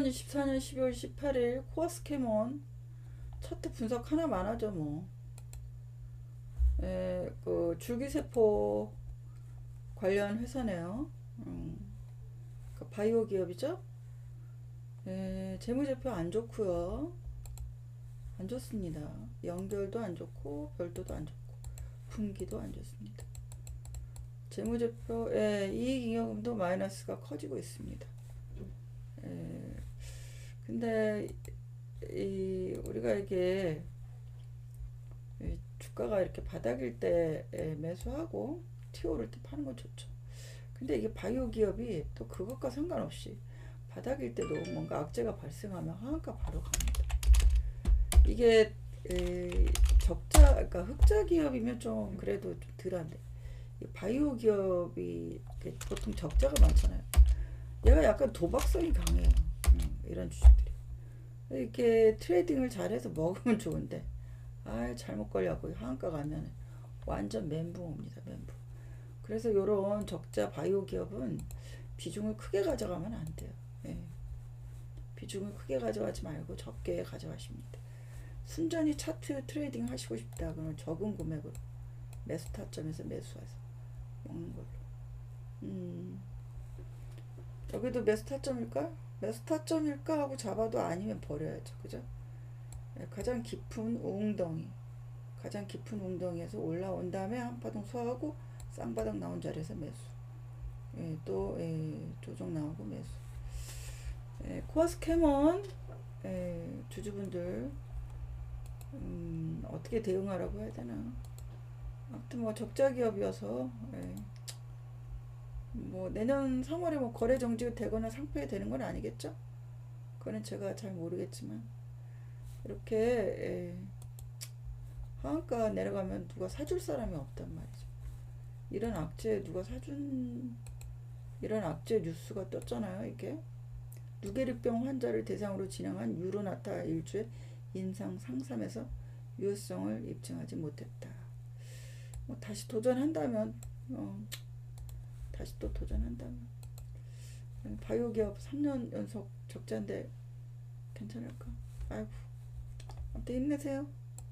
2024년 12월 18일 코어스 캐몬 차트 분석 하나만 하죠 뭐. 에, 그 줄기세포 관련 회사네요. 음, 그 바이오 기업이죠. 에, 재무제표 안 좋고요. 안 좋습니다. 연결도 안 좋고 별도도 안 좋고 분기도 안 좋습니다. 재무제표의 이익잉여금도 마이너스가 커지고 있습니다. 에, 근데 이 우리가 이게 이 주가가 이렇게 바닥일 때 에, 매수하고 튀어오를 때 파는 건 좋죠. 근데 이게 바이오 기업이 또 그것과 상관없이 바닥일 때도 뭔가 악재가 발생하면 하한가 바로 갑니다. 이게 에, 적자, 그러니까 흑자 기업이면 좀 그래도 좀 덜한데 이 바이오 기업이 보통 적자가 많잖아요. 얘가 약간 도박성이 강해요. 음, 이런 주식들 이. 이렇게 트레이딩을 잘해서 먹으면 좋은데 아 잘못 걸려고 하한가 가면 완전 멘붕 옵니다. 멘붕. 그래서 요런 적자 바이오 기업은 비중을 크게 가져가면 안 돼요. 예. 비중을 크게 가져가지 말고 적게 가져가십니다. 순전히 차트 트레이딩 하시고 싶다 그러면 적은 금액으로 매수 타점에서 매수해서 먹는 걸로. 음. 여기도 매수 타점일까? 매수 타점일까 하고 잡아도 아니면 버려야죠. 그죠? 예, 가장 깊은 웅덩이. 가장 깊은 웅덩이에서 올라온 다음에 한파동 소화하고 쌍바닥 나온 자리에서 매수. 예, 또 예, 조정 나오고 매수. 예, 코아스 캐먼 예, 주주분들 음, 어떻게 대응하라고 해야 되나? 아무튼 뭐 적자 기업이어서 예. 뭐 내년 3월에 뭐 거래 정지가 되거나 상폐 되는 건 아니겠죠? 그거는 제가 잘 모르겠지만 이렇게 예, 하한가 내려가면 누가 사줄 사람이 없단 말이죠. 이런 악재 누가 사준 이런 악재 뉴스가 떴잖아요. 이게 누게리병 환자를 대상으로 진행한 유로나타 일주의 인상 상삼에서 유효성을 입증하지 못했다. 뭐 다시 도전한다면 어, 다시 또 도전한다면 바이오 기업 3년 연속 적자인데 괜찮을까? 아이고 아무튼 힘내세요.